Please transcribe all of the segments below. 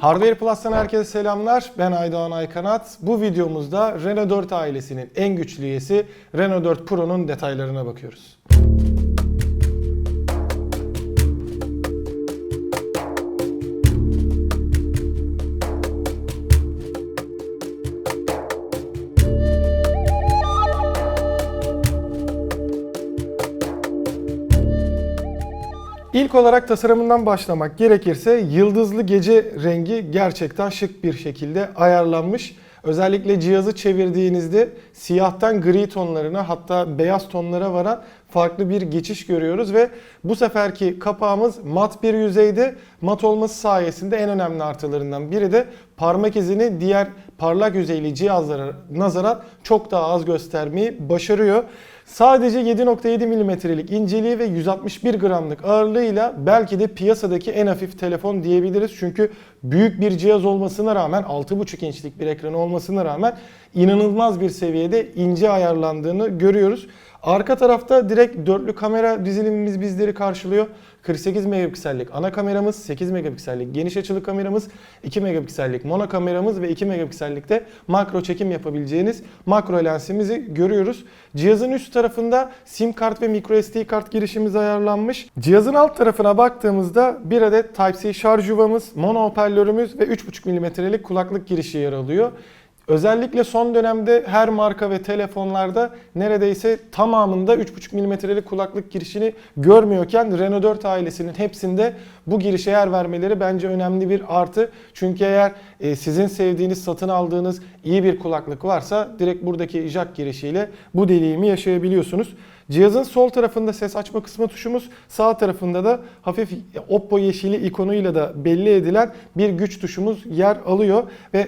Hardware Plus'tan herkese selamlar. Ben Aydoğan Aykanat. Bu videomuzda Renault 4 ailesinin en güçlü üyesi Renault 4 Pro'nun detaylarına bakıyoruz. İlk olarak tasarımından başlamak gerekirse yıldızlı gece rengi gerçekten şık bir şekilde ayarlanmış. Özellikle cihazı çevirdiğinizde siyahtan gri tonlarına hatta beyaz tonlara varan farklı bir geçiş görüyoruz ve bu seferki kapağımız mat bir yüzeyde. Mat olması sayesinde en önemli artılarından biri de parmak izini diğer parlak yüzeyli cihazlara nazaran çok daha az göstermeyi başarıyor. Sadece 7.7 milimetrelik inceliği ve 161 gramlık ağırlığıyla belki de piyasadaki en hafif telefon diyebiliriz. Çünkü büyük bir cihaz olmasına rağmen 6.5 inçlik bir ekranı olmasına rağmen inanılmaz bir seviyede ince ayarlandığını görüyoruz. Arka tarafta direkt dörtlü kamera dizilimimiz bizleri karşılıyor. 48 megapiksellik ana kameramız, 8 megapiksellik geniş açılı kameramız, 2 megapiksellik mono kameramız ve 2 megapiksellikte makro çekim yapabileceğiniz makro lensimizi görüyoruz. Cihazın üst tarafında sim kart ve micro SD kart girişimiz ayarlanmış. Cihazın alt tarafına baktığımızda bir adet Type-C şarj yuvamız, mono hoparlörümüz ve 3.5 mm'lik kulaklık girişi yer alıyor. Özellikle son dönemde her marka ve telefonlarda neredeyse tamamında 3.5 mm'lik kulaklık girişini görmüyorken Renault 4 ailesinin hepsinde bu girişe yer vermeleri bence önemli bir artı. Çünkü eğer e, sizin sevdiğiniz, satın aldığınız iyi bir kulaklık varsa direkt buradaki jack girişiyle bu deneyimi yaşayabiliyorsunuz. Cihazın sol tarafında ses açma kısmı tuşumuz, sağ tarafında da hafif Oppo yeşili ikonuyla da belli edilen bir güç tuşumuz yer alıyor ve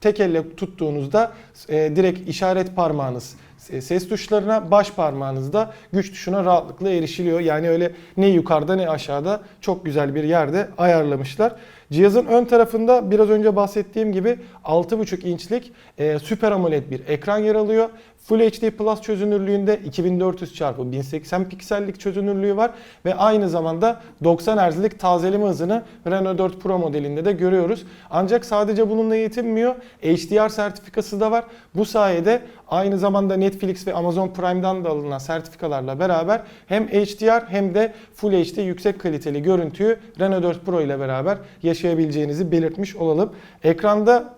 tek elle tuttuğunuzda e, direkt işaret parmağınız ses tuşlarına, baş parmağınızda güç tuşuna rahatlıkla erişiliyor. Yani öyle ne yukarıda ne aşağıda çok güzel bir yerde ayarlamışlar. Cihazın ön tarafında biraz önce bahsettiğim gibi 6.5 inçlik e, Super AMOLED bir ekran yer alıyor. Full HD Plus çözünürlüğünde 2400 x 1080 piksellik çözünürlüğü var ve aynı zamanda 90 Hz'lik tazeleme hızını Renault 4 Pro modelinde de görüyoruz. Ancak sadece bununla yetinmiyor. HDR sertifikası da var. Bu sayede aynı zamanda Netflix ve Amazon Prime'dan da alınan sertifikalarla beraber hem HDR hem de Full HD yüksek kaliteli görüntüyü Renault 4 Pro ile beraber yaşayabileceğinizi belirtmiş olalım. Ekranda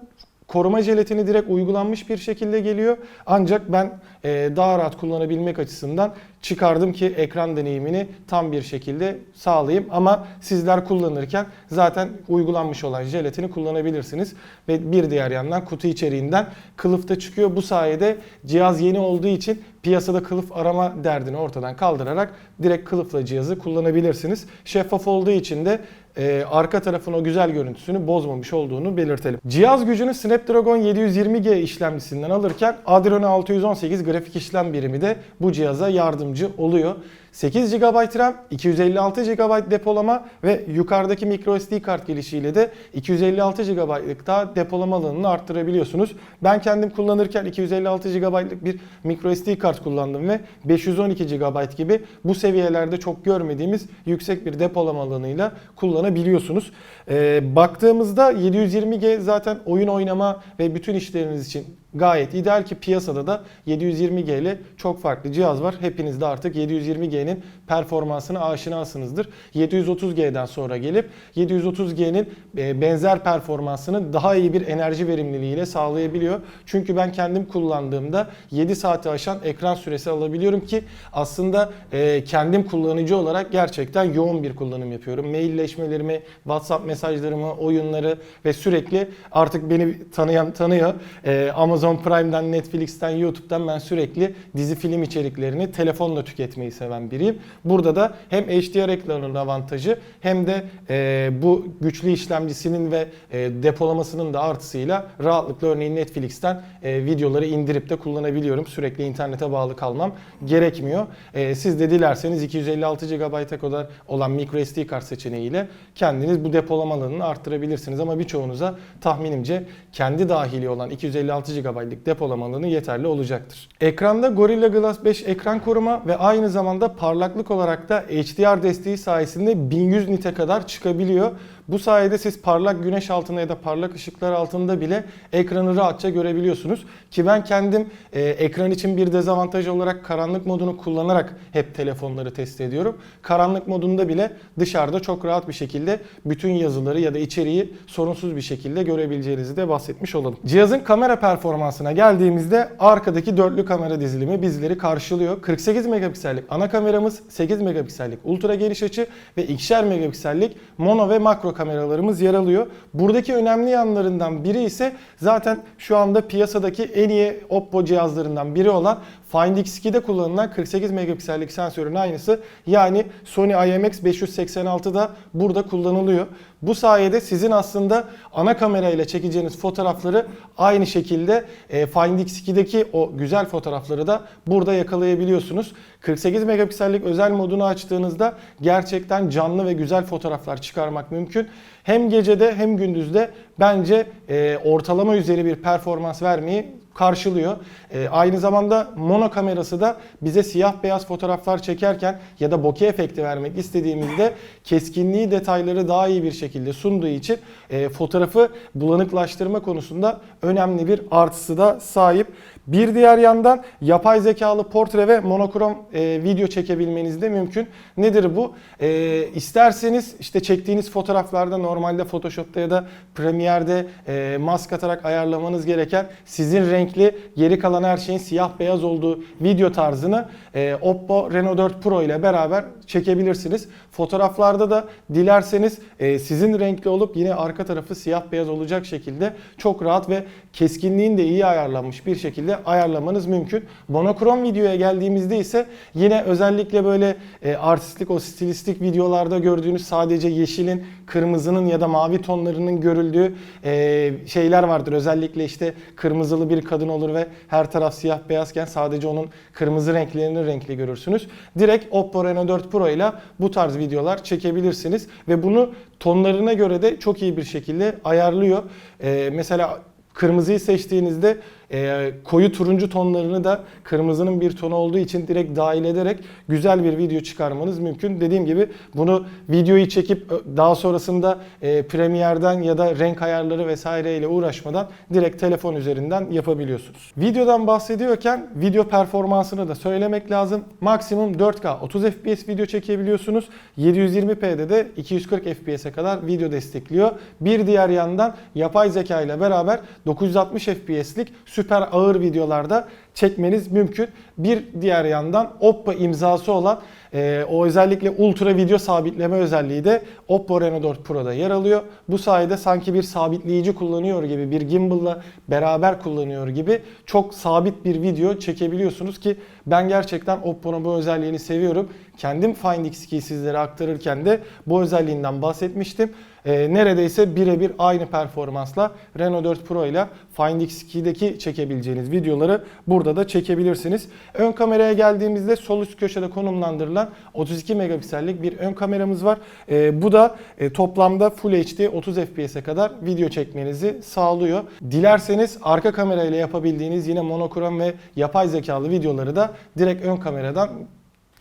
koruma jelatini direkt uygulanmış bir şekilde geliyor. Ancak ben e, daha rahat kullanabilmek açısından çıkardım ki ekran deneyimini tam bir şekilde sağlayayım. Ama sizler kullanırken zaten uygulanmış olan jelatini kullanabilirsiniz. Ve bir diğer yandan kutu içeriğinden kılıf da çıkıyor. Bu sayede cihaz yeni olduğu için piyasada kılıf arama derdini ortadan kaldırarak direkt kılıfla cihazı kullanabilirsiniz. Şeffaf olduğu için de e, arka tarafın o güzel görüntüsünü bozmamış olduğunu belirtelim. Cihaz gücünü Snapdragon 720G işlemcisinden alırken Adreno 618 grafik işlem birimi de bu cihaza yardımcı oluyor. 8 GB RAM, 256 GB depolama ve yukarıdaki microSD kart girişiyle de 256 GB'lık daha depolama alanını arttırabiliyorsunuz. Ben kendim kullanırken 256 GB'lık bir microSD kart kullandım ve 512 GB gibi bu seviyelerde çok görmediğimiz yüksek bir depolama alanıyla kullanabiliyorsunuz. Ee, baktığımızda 720G zaten oyun oynama ve bütün işleriniz için gayet ideal ki piyasada da 720G ile çok farklı cihaz var. Hepiniz de artık 720G'nin performansına aşinasınızdır. 730G'den sonra gelip 730G'nin e, benzer performansını daha iyi bir enerji verimliliğiyle sağlayabiliyor. Çünkü ben kendim kullandığımda 7 saati aşan ekran süresi alabiliyorum ki aslında e, kendim kullanıcı olarak gerçekten yoğun bir kullanım yapıyorum. Mailleşmelerimi, WhatsApp mesajlarımı, oyunları ve sürekli artık beni tanıyan tanıyor. E, Amazon Amazon Prime'den, Netflix'ten, YouTube'dan ben sürekli dizi film içeriklerini telefonla tüketmeyi seven biriyim. Burada da hem HDR ekranının avantajı hem de e, bu güçlü işlemcisinin ve e, depolamasının da artısıyla rahatlıkla örneğin Netflix'ten e, videoları indirip de kullanabiliyorum. Sürekli internete bağlı kalmam gerekmiyor. E, siz de dilerseniz 256 GB'a kadar olan microSD kart seçeneğiyle kendiniz bu depolama alanını arttırabilirsiniz. Ama birçoğunuza tahminimce kendi dahili olan 256 GB GB'lık depolama alanı yeterli olacaktır. Ekranda Gorilla Glass 5 ekran koruma ve aynı zamanda parlaklık olarak da HDR desteği sayesinde 1100 nite kadar çıkabiliyor. Bu sayede siz parlak güneş altında ya da parlak ışıklar altında bile ekranı rahatça görebiliyorsunuz. Ki ben kendim e, ekran için bir dezavantaj olarak karanlık modunu kullanarak hep telefonları test ediyorum. Karanlık modunda bile dışarıda çok rahat bir şekilde bütün yazıları ya da içeriği sorunsuz bir şekilde görebileceğinizi de bahsetmiş olalım. Cihazın kamera performansına geldiğimizde arkadaki dörtlü kamera dizilimi bizleri karşılıyor. 48 megapiksellik ana kameramız, 8 megapiksellik ultra geniş açı ve 2'şer megapiksellik mono ve makro kameralarımız yer alıyor. Buradaki önemli yanlarından biri ise zaten şu anda piyasadaki en iyi Oppo cihazlarından biri olan Find X2'de kullanılan 48 megapiksellik sensörün aynısı. Yani Sony IMX586 da burada kullanılıyor. Bu sayede sizin aslında ana kamerayla çekeceğiniz fotoğrafları aynı şekilde e, Find X2'deki o güzel fotoğrafları da burada yakalayabiliyorsunuz. 48 megapiksellik özel modunu açtığınızda gerçekten canlı ve güzel fotoğraflar çıkarmak mümkün. Hem gecede hem gündüzde bence e, ortalama üzeri bir performans vermeyi karşılıyor. E, aynı zamanda mono kamerası da bize siyah beyaz fotoğraflar çekerken ya da bokeh efekti vermek istediğimizde keskinliği detayları daha iyi bir şekilde sunduğu için e, fotoğrafı bulanıklaştırma konusunda önemli bir artısı da sahip. Bir diğer yandan yapay zekalı portre ve monokrom e, video çekebilmeniz de mümkün. Nedir bu? E, isterseniz işte çektiğiniz fotoğraflarda normalde Photoshop'ta ya da Premiere'de e, mask atarak ayarlamanız gereken sizin renkli geri kalan her şeyin siyah beyaz olduğu video tarzını e, Oppo Reno 4 Pro ile beraber çekebilirsiniz. Fotoğraflarda da dilerseniz e, sizin renkli olup yine arka tarafı siyah beyaz olacak şekilde çok rahat ve keskinliğin de iyi ayarlanmış bir şekilde ayarlamanız mümkün. Monokrom videoya geldiğimizde ise yine özellikle böyle e, artistik o stilistik videolarda gördüğünüz sadece yeşilin, kırmızının ya da mavi tonlarının görüldüğü e, şeyler vardır. Özellikle işte kırmızılı bir kadın olur ve her taraf siyah beyazken sadece onun kırmızı renklerini renkli görürsünüz. Direkt Oppo Reno 4 Pro ile bu tarz videolar çekebilirsiniz ve bunu tonlarına göre de çok iyi bir şekilde ayarlıyor. E, mesela Kırmızıyı seçtiğinizde e, koyu turuncu tonlarını da kırmızının bir tonu olduğu için direkt dahil ederek güzel bir video çıkarmanız mümkün. Dediğim gibi bunu videoyu çekip daha sonrasında e, Premiere'den ya da renk ayarları vesaireyle uğraşmadan direkt telefon üzerinden yapabiliyorsunuz. Videodan bahsediyorken video performansını da söylemek lazım. Maksimum 4K 30 FPS video çekebiliyorsunuz. 720p'de de 240 FPS'e kadar video destekliyor. Bir diğer yandan yapay zeka ile beraber 960 FPS'lik süper ağır videolarda çekmeniz mümkün. Bir diğer yandan Oppo imzası olan e, o özellikle ultra video sabitleme özelliği de Oppo Reno 4 Pro'da yer alıyor. Bu sayede sanki bir sabitleyici kullanıyor gibi bir gimbal'la beraber kullanıyor gibi çok sabit bir video çekebiliyorsunuz ki ben gerçekten Oppo'nun bu özelliğini seviyorum. Kendim Find X2'yi sizlere aktarırken de bu özelliğinden bahsetmiştim. E, neredeyse birebir aynı performansla Reno 4 Pro ile Find X2'deki çekebileceğiniz videoları burada da çekebilirsiniz. Ön kameraya geldiğimizde sol üst köşede konumlandırılan 32 megapiksellik bir ön kameramız var. E, bu da e, toplamda Full HD 30 FPS'e kadar video çekmenizi sağlıyor. Dilerseniz arka kamerayla yapabildiğiniz yine monokrom ve yapay zekalı videoları da direkt ön kameradan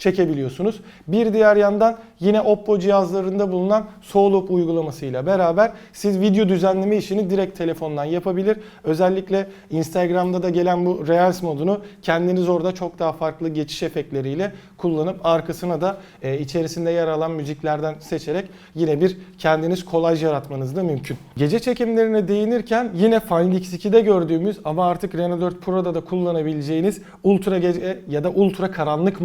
çekebiliyorsunuz. Bir diğer yandan yine Oppo cihazlarında bulunan Soulup uygulamasıyla beraber siz video düzenleme işini direkt telefondan yapabilir. Özellikle Instagram'da da gelen bu Reels modunu kendiniz orada çok daha farklı geçiş efektleriyle kullanıp arkasına da e, içerisinde yer alan müziklerden seçerek yine bir kendiniz kolaj yaratmanız da mümkün. Gece çekimlerine değinirken yine Find X2'de gördüğümüz ama artık Reno 4 Pro'da da kullanabileceğiniz ultra gece ya da ultra karanlık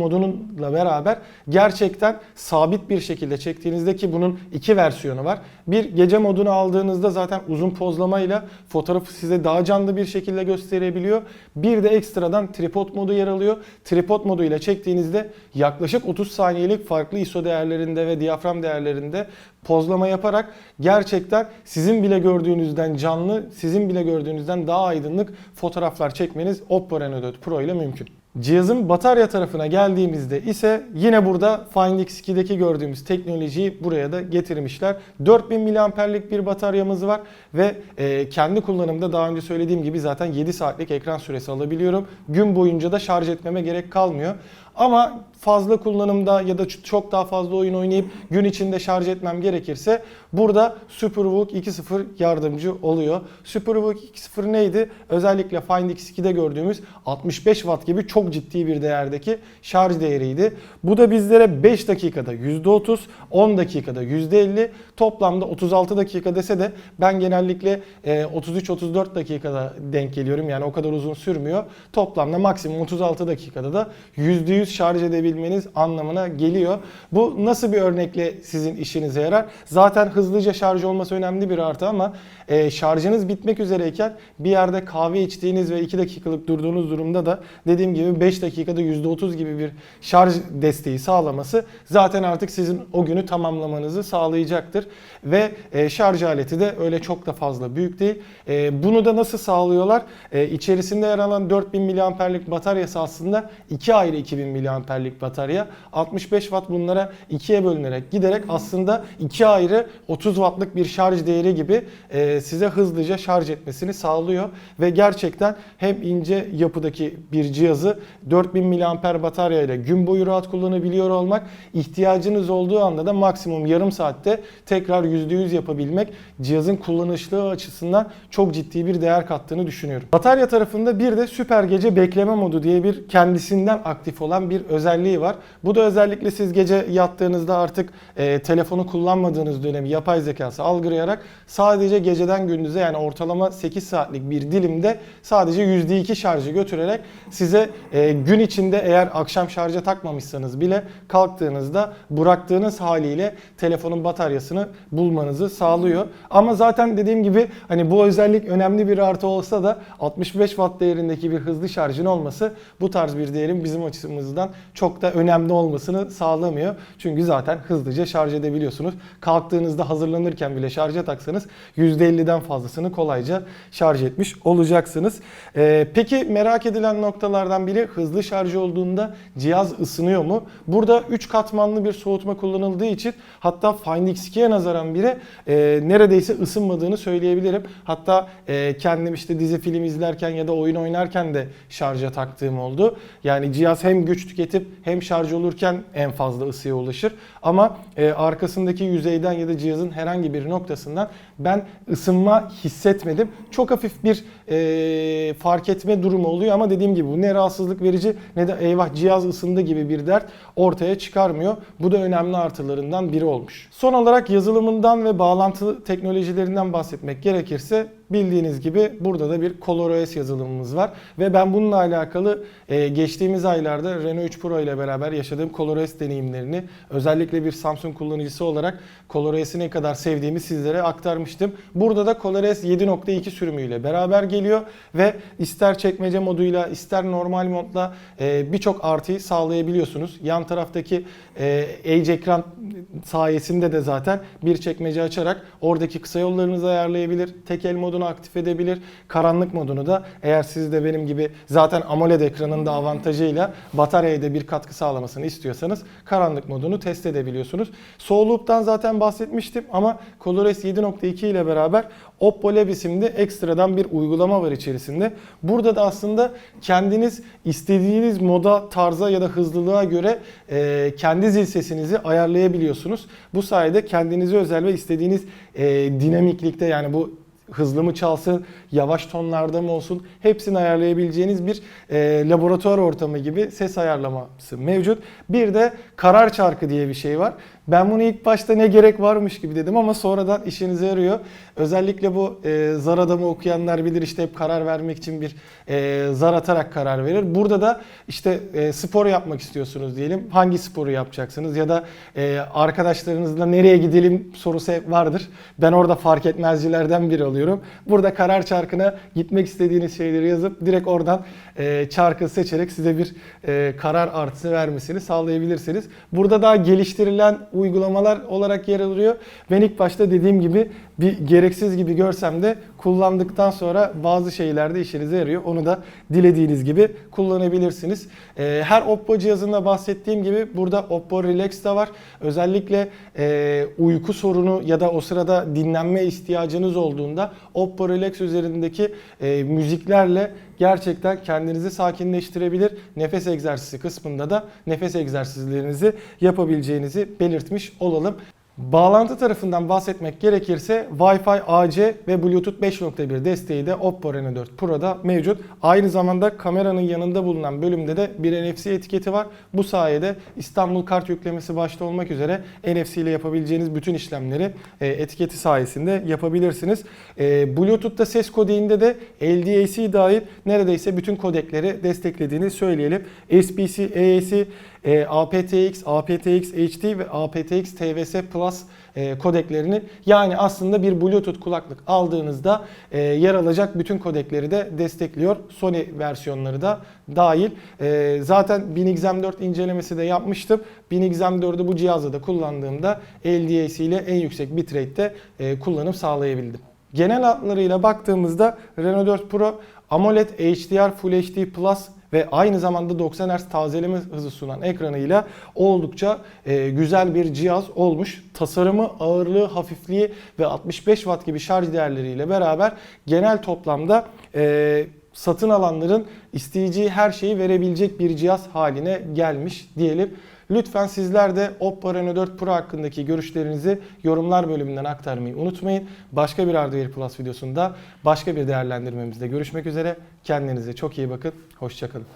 modununla beraber gerçekten sabit bir şekilde çektiğinizde ki bunun iki versiyonu var. Bir gece modunu aldığınızda zaten uzun pozlamayla fotoğrafı size daha canlı bir şekilde gösterebiliyor. Bir de ekstradan tripod modu yer alıyor. Tripod moduyla çektiğinizde yaklaşık 30 saniyelik farklı ISO değerlerinde ve diyafram değerlerinde pozlama yaparak gerçekten sizin bile gördüğünüzden canlı, sizin bile gördüğünüzden daha aydınlık fotoğraflar çekmeniz Oppo Reno 4 Pro ile mümkün. Cihazın batarya tarafına geldiğimizde ise yine burada Find X2'deki gördüğümüz teknolojiyi buraya da getirmişler. 4000 miliamperlik bir bataryamız var ve e, kendi kullanımda daha önce söylediğim gibi zaten 7 saatlik ekran süresi alabiliyorum. Gün boyunca da şarj etmeme gerek kalmıyor. Ama fazla kullanımda ya da çok daha fazla oyun oynayıp gün içinde şarj etmem gerekirse burada SuperVOOC 2.0 yardımcı oluyor. SuperVOOC 2.0 neydi? Özellikle Find X2'de gördüğümüz 65 Watt gibi çok ciddi bir değerdeki şarj değeriydi. Bu da bizlere 5 dakikada %30, 10 dakikada %50, toplamda 36 dakika dese de ben genellikle e, 33-34 dakikada denk geliyorum. Yani o kadar uzun sürmüyor. Toplamda maksimum 36 dakikada da %100 şarj edebilmeniz anlamına geliyor. Bu nasıl bir örnekle sizin işinize yarar? Zaten hızlıca şarj olması önemli bir artı ama e, şarjınız bitmek üzereyken bir yerde kahve içtiğiniz ve 2 dakikalık durduğunuz durumda da dediğim gibi 5 dakikada %30 gibi bir şarj desteği sağlaması zaten artık sizin o günü tamamlamanızı sağlayacaktır. Ve e, şarj aleti de öyle çok da fazla büyük değil. E, bunu da nasıl sağlıyorlar? E, içerisinde yer alan 4000 miliamperlik bataryası aslında iki ayrı 2000 miliamperlik batarya. 65 watt bunlara ikiye bölünerek giderek aslında iki ayrı 30 wattlık bir şarj değeri gibi e, size hızlıca şarj etmesini sağlıyor. Ve gerçekten hem ince yapıdaki bir cihazı 4000 miliamper batarya ile gün boyu rahat kullanabiliyor olmak ihtiyacınız olduğu anda da maksimum yarım saatte tekrar %100 yapabilmek cihazın kullanışlığı açısından çok ciddi bir değer kattığını düşünüyorum. Batarya tarafında bir de süper gece bekleme modu diye bir kendisinden aktif olan bir özelliği var. Bu da özellikle siz gece yattığınızda artık e, telefonu kullanmadığınız dönemi yapay zekası algılayarak sadece geceden gündüze yani ortalama 8 saatlik bir dilimde sadece %2 şarjı götürerek size e, gün içinde eğer akşam şarja takmamışsanız bile kalktığınızda bıraktığınız haliyle telefonun bataryasını bulmanızı sağlıyor. Ama zaten dediğim gibi hani bu özellik önemli bir artı olsa da 65 watt değerindeki bir hızlı şarjın olması bu tarz bir değerin bizim açımızdan çok da önemli olmasını sağlamıyor. Çünkü zaten hızlıca şarj edebiliyorsunuz. Kalktığınızda hazırlanırken bile şarja taksanız %50'den fazlasını kolayca şarj etmiş olacaksınız. Ee, peki merak edilen noktalardan biri hızlı şarj olduğunda cihaz ısınıyor mu? Burada 3 katmanlı bir soğutma kullanıldığı için hatta Find X2'ye nazaran bile e, neredeyse ısınmadığını söyleyebilirim. Hatta e, kendim işte dizi film izlerken ya da oyun oynarken de şarja taktığım oldu. Yani cihaz hem güç tüketip hem şarj olurken en fazla ısıya ulaşır. Ama e, arkasındaki yüzeyden ya da cihazın herhangi bir noktasından ben ısınma hissetmedim. Çok hafif bir e, fark etme durumu oluyor ama dediğim gibi bu ne rahatsızlık verici ne de eyvah cihaz ısındı gibi bir dert ortaya çıkarmıyor. Bu da önemli artılarından biri olmuş. Son olarak yazılımından ve bağlantı teknolojilerinden bahsetmek gerekirse bildiğiniz gibi burada da bir ColorOS yazılımımız var ve ben bununla alakalı e, geçtiğimiz aylarda Renault 3 Pro ile beraber yaşadığım ColorOS deneyimlerini özellikle bir Samsung kullanıcısı olarak ColorOS'i ne kadar sevdiğimi sizlere aktarmıştım. Burada da ColorOS 7.2 sürümüyle beraber geliyor ve ister çekmece moduyla ister normal modla e, birçok artıyı sağlayabiliyorsunuz. Yan taraftaki e, Edge ekran sayesinde de zaten bir çekmece açarak oradaki kısa yollarınızı ayarlayabilir. Tek el modunu aktif edebilir. Karanlık modunu da eğer siz de benim gibi zaten AMOLED ekranın da avantajıyla bataryaya da bir katkı sağlamasını istiyorsanız karanlık modunu test edebiliyorsunuz. Soğuluktan zaten bahsetmiştim ama ColorOS 7.2 ile beraber Oppo Lab isimli ekstradan bir uygulama var içerisinde. Burada da aslında kendiniz istediğiniz moda, tarza ya da hızlılığa göre e, kendi zil sesinizi ayarlayabiliyorsunuz. Bu sayede kendinize özel ve istediğiniz e, dinamiklikte yani bu hızlı mı çalsın, yavaş tonlarda mı olsun hepsini ayarlayabileceğiniz bir e, laboratuvar ortamı gibi ses ayarlaması mevcut. Bir de karar çarkı diye bir şey var. Ben bunu ilk başta ne gerek varmış gibi dedim ama sonradan işinize yarıyor. Özellikle bu e, zar adamı okuyanlar bilir işte hep karar vermek için bir e, zar atarak karar verir. Burada da işte e, spor yapmak istiyorsunuz diyelim. Hangi sporu yapacaksınız ya da e, arkadaşlarınızla nereye gidelim sorusu hep vardır. Ben orada fark etmezcilerden biri oluyorum. Burada karar çarkına gitmek istediğiniz şeyleri yazıp direkt oradan e, çarkı seçerek size bir e, karar artısı vermesini sağlayabilirsiniz. Burada daha geliştirilen uygulamalar olarak yer alıyor. Ben ilk başta dediğim gibi bir gereksiz gibi görsem de kullandıktan sonra bazı şeylerde işinize yarıyor. Onu da dilediğiniz gibi kullanabilirsiniz. Ee, her Oppo cihazında bahsettiğim gibi burada Oppo Relax da var. Özellikle e, uyku sorunu ya da o sırada dinlenme ihtiyacınız olduğunda Oppo Relax üzerindeki e, müziklerle gerçekten kendinizi sakinleştirebilir. Nefes egzersizi kısmında da nefes egzersizlerinizi yapabileceğinizi belirtmiş olalım. Bağlantı tarafından bahsetmek gerekirse Wi-Fi AC ve Bluetooth 5.1 desteği de Oppo Reno 4 Pro'da mevcut. Aynı zamanda kameranın yanında bulunan bölümde de bir NFC etiketi var. Bu sayede İstanbul kart yüklemesi başta olmak üzere NFC ile yapabileceğiniz bütün işlemleri e, etiketi sayesinde yapabilirsiniz. E, Bluetooth'ta ses kodeğinde de LDAC dahil neredeyse bütün kodekleri desteklediğini söyleyelim. SBC, AAC, e, aptX, aptX HD ve aptX TVS Plus e, kodeklerini yani aslında bir Bluetooth kulaklık aldığınızda e, yer alacak bütün kodekleri de destekliyor. Sony versiyonları da dahil. E, zaten BinX M4 incelemesi de yapmıştım. BinX M4'ü bu cihazda da kullandığımda LDAC ile en yüksek bitrate'te e, kullanım sağlayabildim. Genel hatlarıyla baktığımızda Reno 4 Pro AMOLED HDR Full HD Plus ve aynı zamanda 90 Hz tazeleme hızı sunan ekranıyla oldukça e, güzel bir cihaz olmuş. Tasarımı, ağırlığı, hafifliği ve 65 Watt gibi şarj değerleriyle beraber genel toplamda e, satın alanların isteyeceği her şeyi verebilecek bir cihaz haline gelmiş diyelim. Lütfen sizler de Oppo Reno 4 Pro hakkındaki görüşlerinizi yorumlar bölümünden aktarmayı unutmayın. Başka bir Hardware Plus videosunda başka bir değerlendirmemizde görüşmek üzere. Kendinize çok iyi bakın. Hoşçakalın.